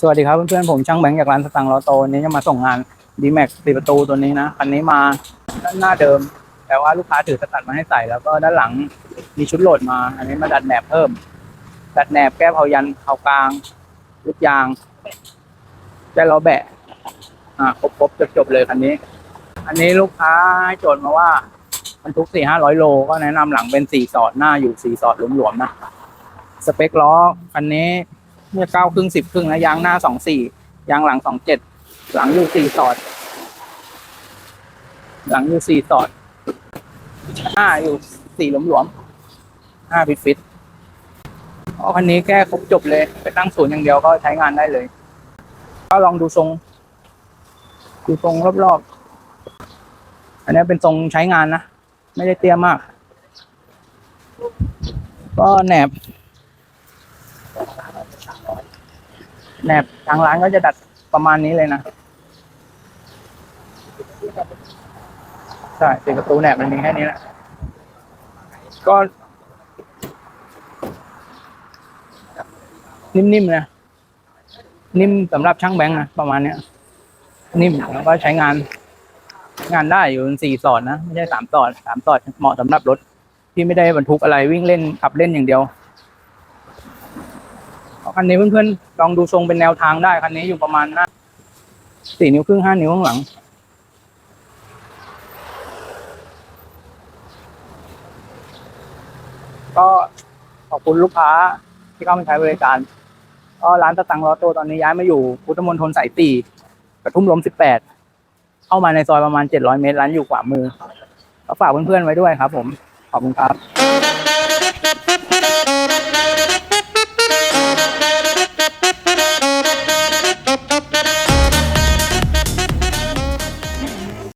สวัสดีครับเพื่อนๆผมช่างแบงค์จากร้านสตังค์ลอโตวันนี้จะมาส่งงานดีแม็กสี่ประตูตัวนี้นะคันนี้มาด้านหน้าเดิม แต่ว่าลูกค้าถือสตัดมาให้ใส่แล้วก็ด้านหลังมีชุดโหลดมา อันนี้มาดัดแหนบเพิ่ม ดัดแหนบแก้เผายันเผากลางลูกยางแก้ล้อแบะ อ่าครบๆจบๆเลยคันนี้ อันนี้ลูกค้าให้โจทย์มาว่าบรรทุกสี่ห้าร้อยโลก็แนะนำหลังเป็นสี่สอดหน้าอยู่สี่สอดหลวมๆนะสเปคล้อคันนี้ เนี่ยเก้าครึ่งสิบครึ่งนะยางหน้าสองสี่ยางหลังสองเจ็ดหลังอยู่สี่สอด หลังอยู่สี่สอดหน้าอยู่สี่หลวมๆห้าฟิตฟิตอ๋อคันนี้แก้ครบจบเลย ไปตั้งศูนย์อย่างเดียวก็ใช้งานได้เลย ก็ลองดูทรง ดูทรงรอบๆ อันนี้เป็นทรงใช้งานนะ ไม่ได้เตี้ยมาก ก็แหนบ แหนบทางร้านก็จะดัดประมาณนี้เลยนะ ใช่ติดประตูแหนบมันมีแค่นี้แหละ ก็ นิ่มๆนะ นิ่มสำหรับช่างแบงค์นะ ประมาณเนี้ย นิ่มแล้วก็ใช้งาน งานได้อยู่สี่สอดนะ ไม่ใช่สามสอดสามสอดเหมาะสำหรับรถที่ไม่ได้บรรทุกอะไรวิ่งเล่นขับเล่นอย่างเดียว คันนี้เพื่อนๆลองดูทรงเป็นแนวทางได้คันนี้อยู่ประมาณหน้าสี่นิ้วครึ่งห้านิ้วข้างหลัง ก็ขอบคุณลูกค้าที่เข้ามาใช้บริการ ก็ร้านตะตังล้อโตตอนนี้ย้ายมาอยู่พุทธมณฑลสายสี่กระทุ่มล้มสิบแปดเข้ามาในซอยประมาณเจ็ดร้อยเมตรร้านอยู่ขวามือก็ฝากเพื่อนๆไว้ด้วยครับ ผมขอบคุณครับ